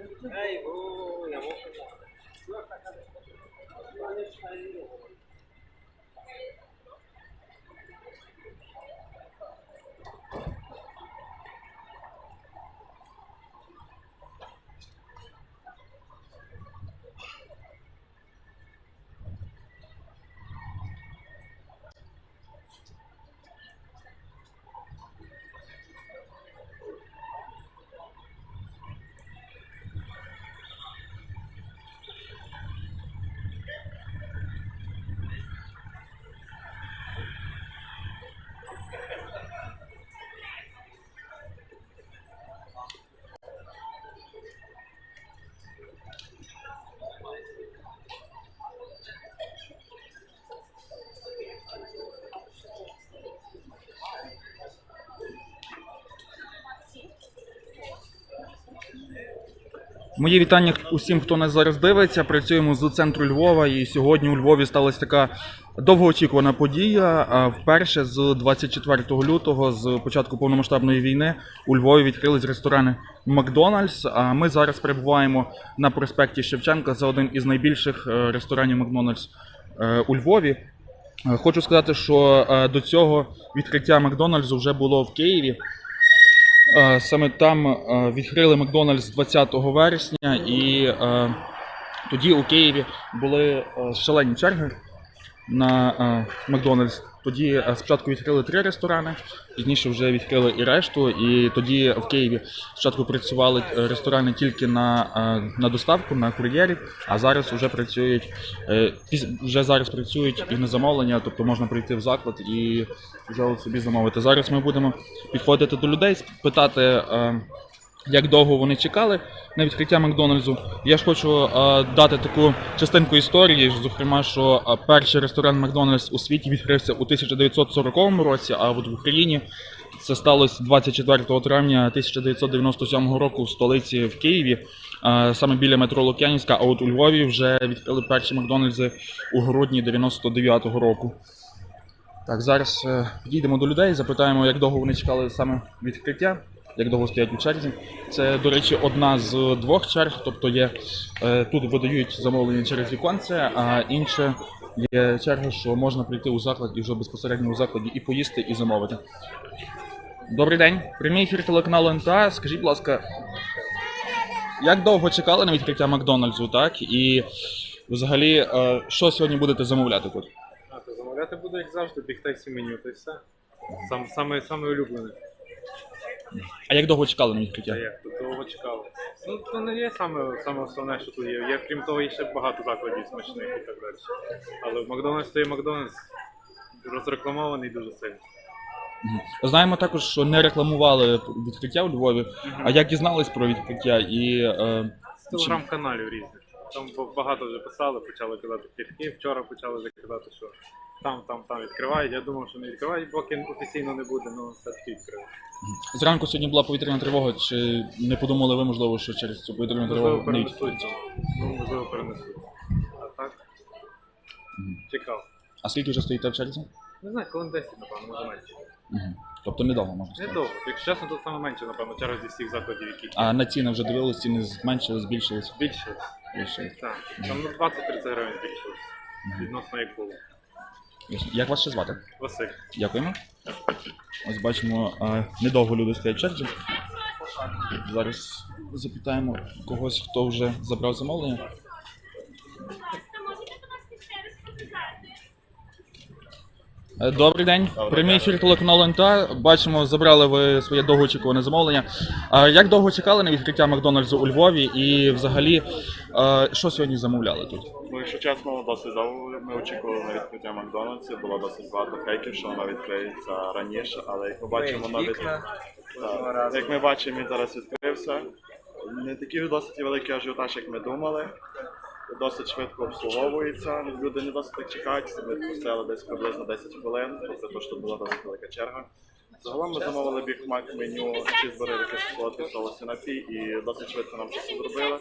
はい、もう、Мої вітання усім, хто нас зараз дивиться. Працюємо з центру Львова, і сьогодні у Львові сталася така довгоочікувана подія. Вперше з 24 лютого, з початку повномасштабної війни, у Львові відкрились ресторани Макдональдс. А ми зараз перебуваємо на проспекті Шевченка. Це один із найбільших е, ресторанів Макдональдс е, у Львові. Е, Хочу сказати, що до цього відкриття Макдональдсу вже було в Києві. Е, Саме там е, відкрили Макдональдс 20 вересня, і е, тоді у Києві були шалені черги на е, Макдональдс. Тоді е, спочатку відкрили три ресторани, пізніше вже відкрили і решту. І тоді в Києві спочатку працювали е, ресторани тільки на, на доставку, на кур'єрів, а зараз вже працюють вже зараз працюють і на замовлення, тобто можна прийти в заклад і вже собі замовити. Зараз ми будемо підходити до людей, питати, як довго вони чекали на відкриття Макдональдсу. Я ж хочу е, дати таку частинку історії, зокрема, що е, перший ресторан Макдональдс у світі відкрився у 1940 році, а от в Україні це сталося 24 травня 1997 року в столиці в Києві, е, саме біля метро Лук'янівська, а от у Львові вже відкрили перші Макдональдси у грудні 99-го року. Так, зараз підійдемо до людей, запитаємо, як довго вони чекали саме відкриття, як довго стоять у черзі. Це, до речі, одна з двох черг, тобто є е, тут видають замовлення через віконце, а інше є черга, що можна прийти у заклад і вже безпосередньо у закладі і поїсти, і замовити. Добрий день, прямий ефір телеканалу НТА. Скажіть, будь ласка, як довго чекали на відкриття Макдональдсу, так? І взагалі, е, що сьогодні будете замовляти тут? А, то замовляти буду, як завжди, бігтайсі меню, то й все. Сам, саме, саме улюблене. А як довго чекали на відкриття? як тут довго чекали. Ну, це не є саме, саме основне, що тут є. Є, крім того, є ще багато закладів смачних і так далі. Але в Макдональдс то є Макдональдс розрекламований дуже сильно. Мгм. Знаємо також, що не рекламували відкриття у Львові. А як дізнались про відкриття і е, З телеграм-каналів різних. Там ба- багато вже писали, почали казати плітки. Вчора почали вже казати, що там, там, там відкривають. Я думав, що не відкривають, поки офіційно не буде, але все-таки відкривають. Зранку сьогодні була повітряна тривога, чи не подумали ви, можливо, що через цю повітряну Можливо, тривогу не перенесуть. відкриють? Ну, можливо, перенесуть. А так? Чекав. А скільки вже стоїте в черзі? Не знаю, коли 10, напевно, може менше. Мгм. Тобто недовго можна сказати. Недовго. Якщо чесно, тут саме менше, напевно, черга зі всіх закладів, які А на ціни вже дивились, ціни зменшили, збільшились. більше. Більше. Так. Там ну, 20-30 гривень збільшилось. Відносно як було. Як вас ще звати? Василь. Дякуємо. Ось бачимо, недовго люди стоять в черзі. Зараз запитаємо когось, хто вже забрав замовлення. Е, Добрий день. Прямий ефір телеканалу НТА. Бачимо, забрали ви своє довгоочікуване замовлення. А як довго чекали на відкриття Макдональдсу у Львові і взагалі е, що сьогодні замовляли тут? Ну, якщо чесно, досить довго ми очікували на відкриття Макдональдсів. Було досить багато фейків, що вона відкриється раніше, але як ми бачимо, навіть так, як ми бачимо, він зараз відкрився. Не такий досить великий ажіотаж, як ми думали. Досить швидко обслуговується. Люди не досить так чекають, ми постояли десь приблизно 10 хвилин, тобто то, що була досить велика черга. Загалом ми замовили біг мак меню чізбургери, солодкий соус і напій, і досить швидко нам це все зробили.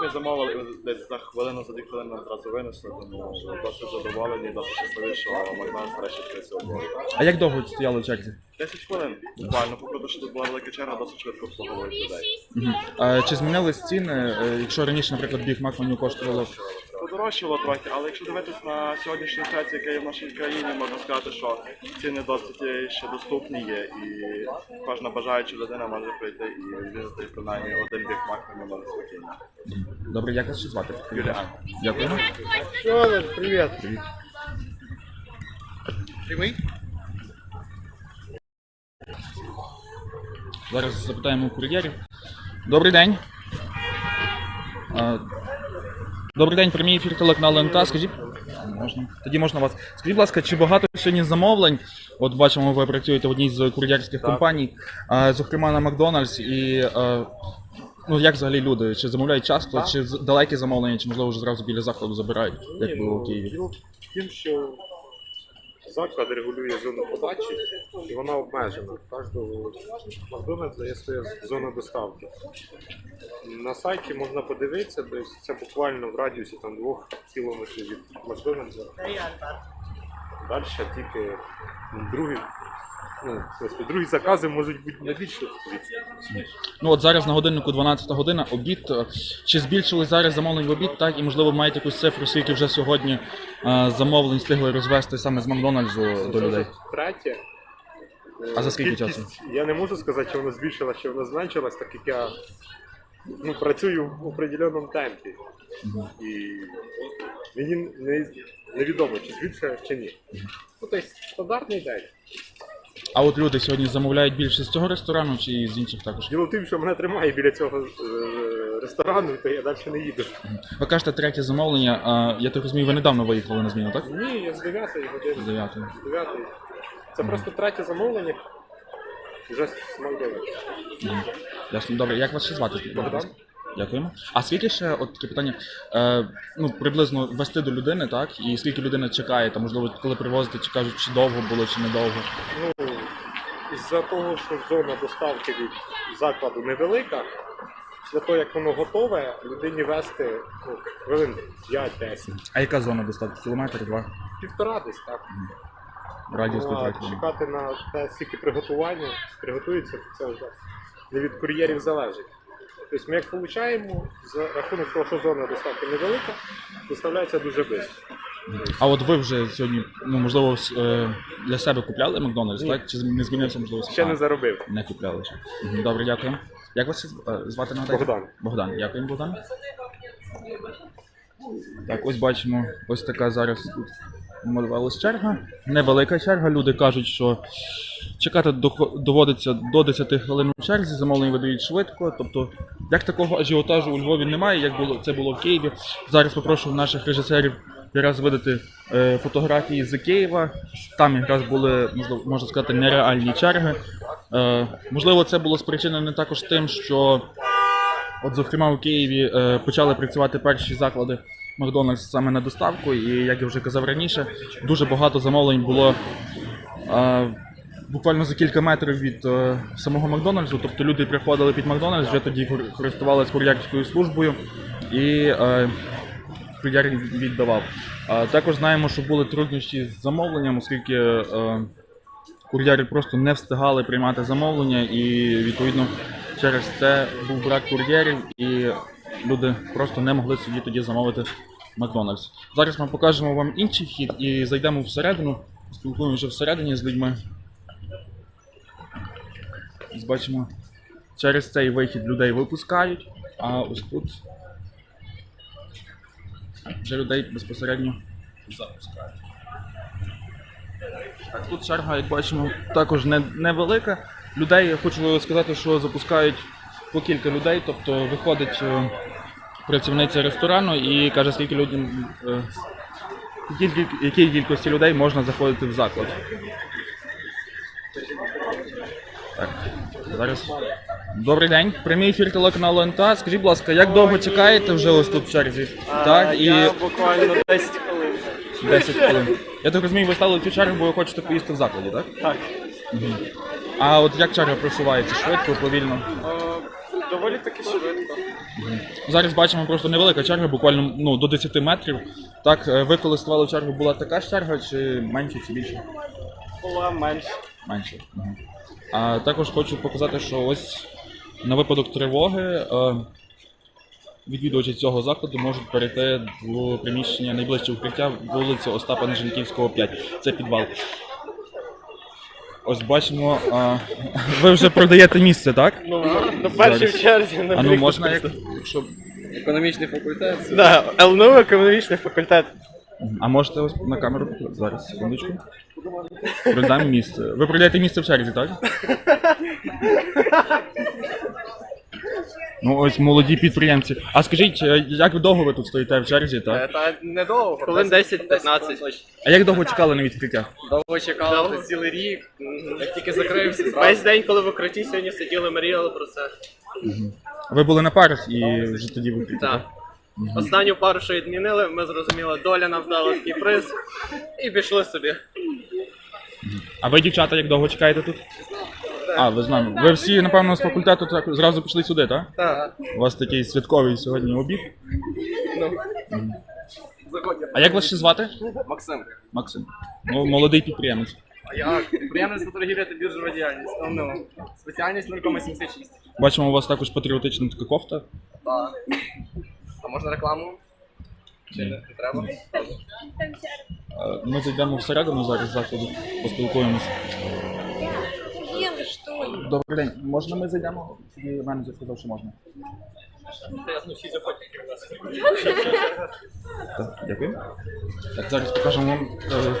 Ми замовили десь за хвилину, за дві хвилини нам зразу винесли, тому досить задоволені, досить щасливі, що Макдональдс нарешті відкрився у Львові. А як довго стояли в черзі? 10 хвилин, буквально, те, що тут була велика черга, досить швидко обслуговують людей. Мгм. А, чи змінились ціни? Е, Якщо раніше, наприклад, біг Мак меню коштувало Подорожчало трохи, але якщо дивитись на сьогоднішню ситуацію, яка є в нашій країні, можна сказати, що ціни досить ще доступні є, і кожна бажаюча людина може прийти і відвідати принаймні один біг Мак меню спокійно. Добре, як вас ще звати? Юліан. Дякую. привет. Привіт. Зараз запитаємо у кур'єрів. Добрий день. Добрий день, прямий ефір телеканалу НТ. Скажіть, можна. Тоді можна вас. Скажіть, будь ласка, чи багато сьогодні замовлень? От бачимо, ви працюєте в одній з кур'єрських компаній, а, зокрема на Макдональдс. І а, ну як взагалі люди? Чи замовляють часто, чи з- далекі замовлення, чи можливо вже зразу біля закладу забирають, як було у Києві? діло в тім, що заклад регулює зону подачі і вона обмежена. Кожного Макдональдса є своя зона доставки. На сайті можна подивитися, тобто це буквально в радіусі там, двох кілометрів від Макдональдса. Далі тільки другі, ну, другі закази можуть бути на більшу. Ну от зараз на годиннику 12 година, обід. Чи збільшили зараз замовлень в обід, так? І можливо маєте якусь цифру, скільки вже сьогодні е, замовлень встигли розвести саме з Макдональдсу до людей? Третє. А за скільки Кількість- Я не можу сказати, чи воно збільшилось, чи воно зменшилось, так як я ну, працюю в определеному темпі. І мені не, невідомо, чи збільшилось, чи ні. Ну, тобто стандартний день. А от люди сьогодні замовляють більше з цього ресторану чи з інших також? Діло в тим, що мене тримає біля цього е, ресторану, то я далі не їду. Ви кажете третє замовлення, а я так розумію, ви недавно виїхали на зміну, так? Ні, я з 9 З години. 9. З 9. Це просто третє замовлення. Вже з Макдональдса. Ясно, добре. Як вас ще звати? Богдан. Дякуємо. А скільки ще, от таке питання, е, ну, приблизно вести до людини, так? І скільки людина чекає, там, можливо, коли привозите, чи кажуть, чи довго було, чи недовго. Ну, із-за того, що зона доставки від закладу невелика, після того, як воно готове, людині вести ну, хвилин 5-10. А яка зона доставки? Кілометр, два? Півтора десь, так. Радіус Ну, а чекати на те, скільки приготування, приготується, це вже не від кур'єрів залежить. Тобто ми як получаємо, за рахунок того, що зона доставки невелика, доставляється дуже швидко. А от ви вже сьогодні, ну можливо, с- е, для себе купляли Макдональдс, так? Чи не змінився, можливо, Ще не заробив. не купляли ще. Мгм, Добре, дякую. Як вас ще е, звати нагадайте? Богдан. Богдан, дякуємо, Богдан. Так, ось бачимо, ось така зараз тут малювалась черга. Невелика черга. Люди кажуть, що чекати дохо- доводиться до 10 хвилин у черзі, замовлення видають швидко. Тобто, як такого ажіотажу у Львові немає, як було це було в Києві. Зараз попрошу наших режисерів якраз видати е, фотографії з Києва. Там якраз були, можна сказати, нереальні черги. Е, можливо, це було спричинено також тим, що От, зокрема, у Києві е, почали працювати перші заклади Макдональдс саме на доставку, і як я вже казав раніше, дуже багато замовлень було буквально за кілька метрів від е, самого Макдональдсу. Тобто люди приходили під Макдональдс, вже тоді користувалися кур'єрською службою і е, кур'єр віддавав. Також знаємо, що були труднощі з замовленням, оскільки е, кур'єри просто не встигали приймати замовлення, і відповідно через це був брак кур'єрів, і люди просто не могли собі тоді замовити Макдональдс. Зараз ми покажемо вам інший хід і зайдемо всередину, спілкуємося всередині з людьми. Бачимо, через цей вихід людей випускають, а ось тут вже людей безпосередньо запускають. Так, тут черга, як бачимо, також не, невелика. Людей, я хочу сказати, що запускають по кілька людей, тобто виходить е, працівниця ресторану і каже, скільки людям, якій, якій кількості людей можна заходити в заклад. Так, зараз. Добрий день, прямий ефір телеканалу НТА. Скажіть, будь ласка, як довго чекаєте вже ось тут в черзі? так, і Я буквально 10 хвилин. 10 хвилин. Я так розумію, ви стали в цю чергу, бо ви хочете поїсти в закладі, так? Так. А от як черга просувається? Швидко, повільно? Е, Доволі таки швидко. Зараз бачимо просто невелика черга, буквально ну, до 10 метрів. Так, е, ви коли ставали в чергу, була така ж черга, чи менше, чи більше? Була менше. Менше. Мгм. А також хочу показати, що ось на випадок тривоги е, відвідувачі цього закладу можуть перейти в приміщення найближче укриття вулиці Остапа Нежанківського 5. Це підвал. Ось бачимо, е, ви вже продаєте місце, так? Ну, на першій Зараз. в черзі. на А ну можна, як, просто. якщо Економічний факультет. Да, ЛНУ економічний факультет. А можете ось на камеру показати? зараз, секундочку. Продаємо місце. Ви продаєте місце в черзі, так? Ну ось молоді підприємці. А скажіть, е, як довго ви тут стоїте в черзі, так? Та недовго. Хвилин 10-15. А як довго чекали на відкриття? Довго чекали та цілий рік. Як тільки закрився. Весь день, коли в укритті сьогодні сиділи, мріяли про це. Ви були на парах і вже тоді Так. так? Останню пару, що відмінили, ми зрозуміли, доля нам дала такий приз. І пішли собі. А ви, дівчата, як довго чекаєте тут? А, ви з нами. Ви всі, напевно, з факультету так зразу пішли сюди, так? Так. У вас такий святковий сьогодні обід. Ну. А як вас ще звати? Максим. Максим. Ну, молодий підприємець. А я приємництво торгівля та біржова діяльність. Ну, спеціальність 0,76. Бачимо, у вас також патріотична така кофта. Так. А можна рекламу? Чи не, не треба? Е, Ми зайдемо всередину зараз закладу, поспілкуємося. Добрий день, можна ми зайдемо? Менеджер сказав, що можна. Так, дякую. Так, зараз покажемо вам, е,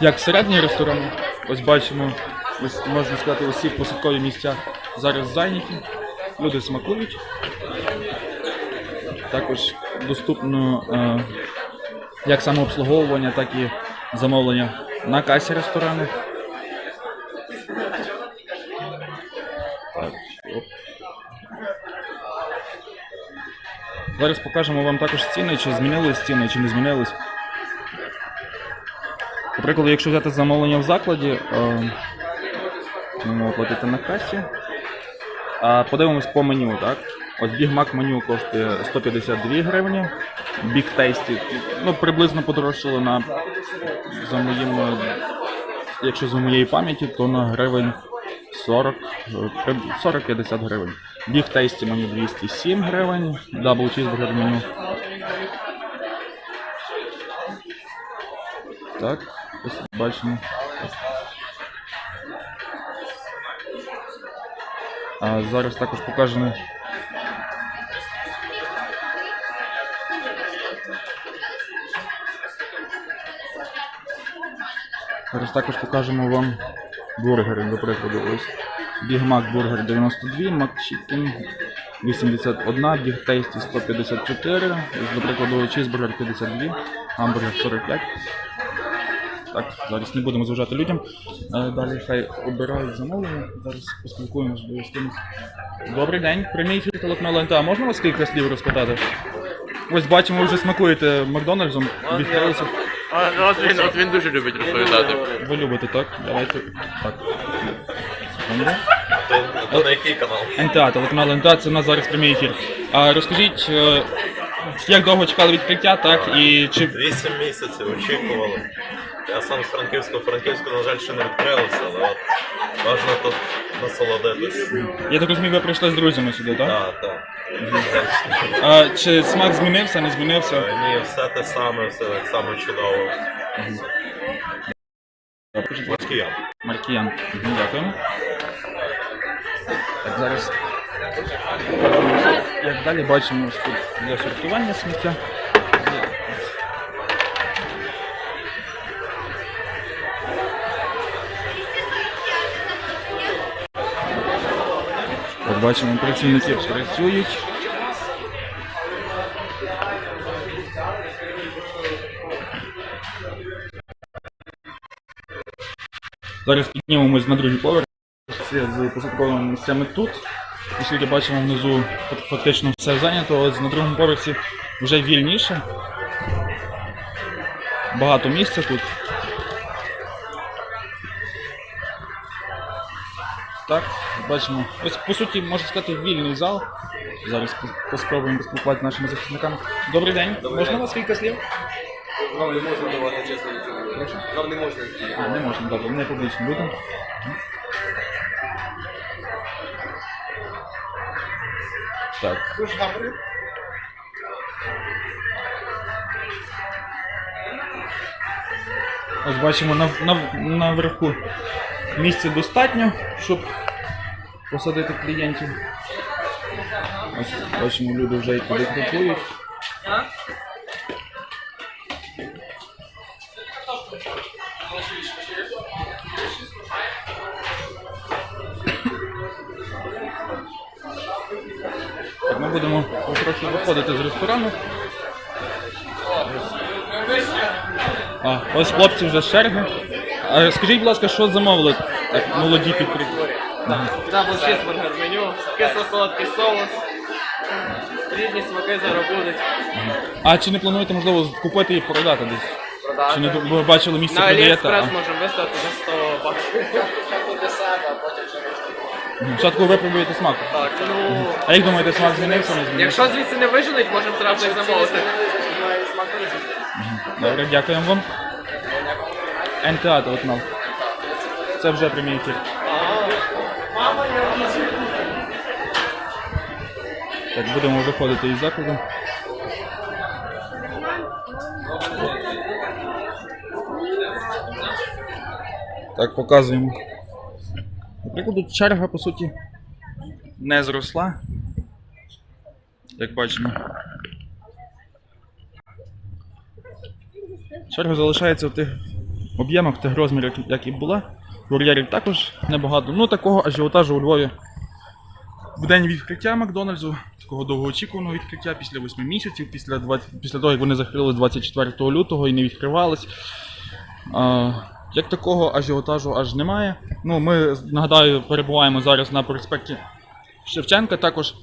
як середній ресторан. Ось бачимо, ось можна сказати, усі посадкові місця зараз зайняті. Люди смакують. Також доступно е, як самообслуговування, так і замовлення на касі ресторану. Зараз покажемо вам також ціни, чи змінились ціни, чи не змінились. Наприклад, якщо взяти замовлення в закладі, е, ми оплатити на касі. А подивимось по меню, так? Ось Big Mac меню коштує 152 гривні. Big Tasty, ну, приблизно подорожчало на за моїм, е, якщо за моєї пам'яті, то на гривень 40, е, 40-50 гривень. Big Tasty меню 207 гривень, Double Cheeseburger меню. Так, ось бачимо. А зараз також покажемо. Зараз також покажемо вам бургери, до прикладу. Ось Big Mac бургер 92, McChicken 81, Big Tasty 154, ось, до прикладу, чізбургер 52, гамбургер 45. Так, зараз не будемо зважати людям. Е, Далі хай обирають замовлення. Зараз поспілкуємося з кимось. Добрий день, прямий ефір телеканалу НТА. Можна вас кілька слів розпитати? Ось бачимо, ви вже смакуєте Макдональдсом. Відкрилися. От він, от він дуже любить розповідати. Ви любите, так? Давайте. Так. На який канал? НТА, телеканал НТА, це у нас зараз прямий ефір. А розкажіть, е, як довго чекали відкриття, так? І чи Вісім місяців очікували. Я сам з Франківського, Франківську, на жаль, ще не відкрилося, але от важно тут насолодитись. я так розумію, ви прийшли з друзями сюди, так? Так, так. А чи смак змінився, не змінився? Ні, все те саме, все так само чудово. Маркіян. Маркіян. Мгм, Дякуємо. Так, зараз. Як далі бачимо, ось тут для сортування сміття. От бачимо, працівники працюють. Зараз піднімемось на другий поверх. Всі з посадковими місцями тут. Оскільки бачимо внизу фактично все зайнято, ось на другому поверсі вже вільніше. Багато місця тут. Так, бачимо. Ось по суті, можна сказати, вільний зал. Зараз по- поспробуємо поспілкуватися нашими захисниками. Добрий день. можна у вас кілька слів? Нам не можна давати чесно. Нам не можна. А, не можна, добре, не публічно людям. Так. Ось бачимо на, на, наверху місця достатньо, щоб посадити клієнтів. Ось бачимо, люди вже і туди крокують. Будемо трохи виходити з ресторану. А, ось хлопці вже з черги. А, скажіть, будь ласка, що замовили? Так, молоді підприємці. Дабл чизбургер меню, кисло-солодкий соус. Рідні смаки зараз будуть. А чи не плануєте, можливо, купити і продати десь? Чи не ви бачили місце На продаєте? Аліекспрес можемо виставити за 100 баксів. Мгм. Спочатку ви пробуєте смак. Так, ну... А як думаєте, смак змінився? Не змінився? Якщо звідси не виженуть, можемо зразу їх замовити. Добре, дякуємо вам. НТА телеканал. Це вже прямий ефір. Так, будемо виходити із закладу. Так, показуємо. Наприклад, тут черга, по суті, не зросла. Як бачимо. Черга залишається в тих об'ємах, в тих розмірах, як і була. Кур'єрів також небагато. Ну, такого ажіотажу у Львові. В день відкриття Макдональдсу, такого довгоочікуваного відкриття після 8 місяців, після, 20, після того, як вони закрили 24 лютого і не відкривались. Як такого ажіотажу аж немає. Ну, ми, нагадаю, перебуваємо зараз на проспекті Шевченка. Також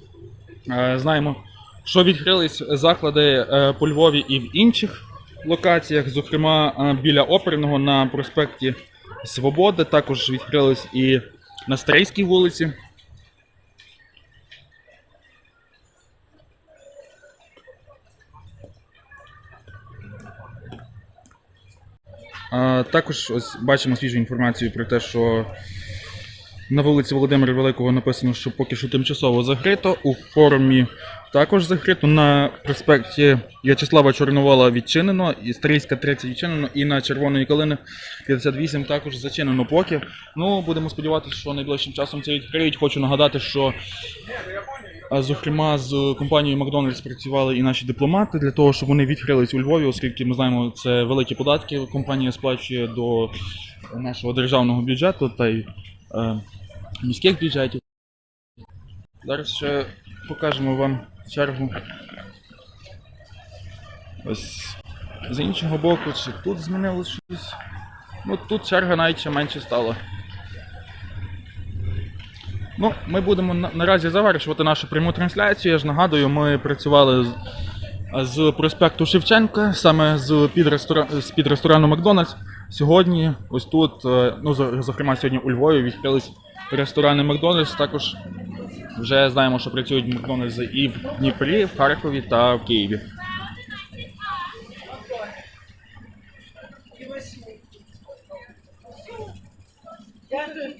е, знаємо, що відкрились заклади е, по Львові і в інших локаціях, зокрема е, біля оперного на проспекті Свободи, також відкрились і на Старейській вулиці. Також ось бачимо свіжу інформацію про те, що на вулиці Володимира Великого написано, що поки що тимчасово закрито. У форумі також закрито. На проспекті В'ячеслава Чорновола відчинено, і Старійська 30 відчинено, і на Червоної калини 58 також зачинено поки. Ну, будемо сподіватися, що найближчим часом це відкриють. Хочу нагадати, що Зокрема, з компанією Макдональдс працювали і наші дипломати для того, щоб вони відкрились у Львові, оскільки ми знаємо, це великі податки. Компанія сплачує до нашого державного бюджету та й е, міських бюджетів. Зараз ще покажемо вам чергу. Ось з іншого боку, чи тут змінилось щось. Ну тут черга навіть ще менше стала. Ну, Ми будемо на наразі завершувати нашу пряму трансляцію. Я ж нагадую, ми працювали з, з проспекту Шевченка, саме з під, рестора... з під ресторану Макдональдс. Сьогодні, ось тут, е, ну, зокрема, сьогодні у Львові відкрились ресторани Макдональдс. Також вже знаємо, що працюють Макдональдс і в Дніпрі, в Харкові та в Києві. Дякую.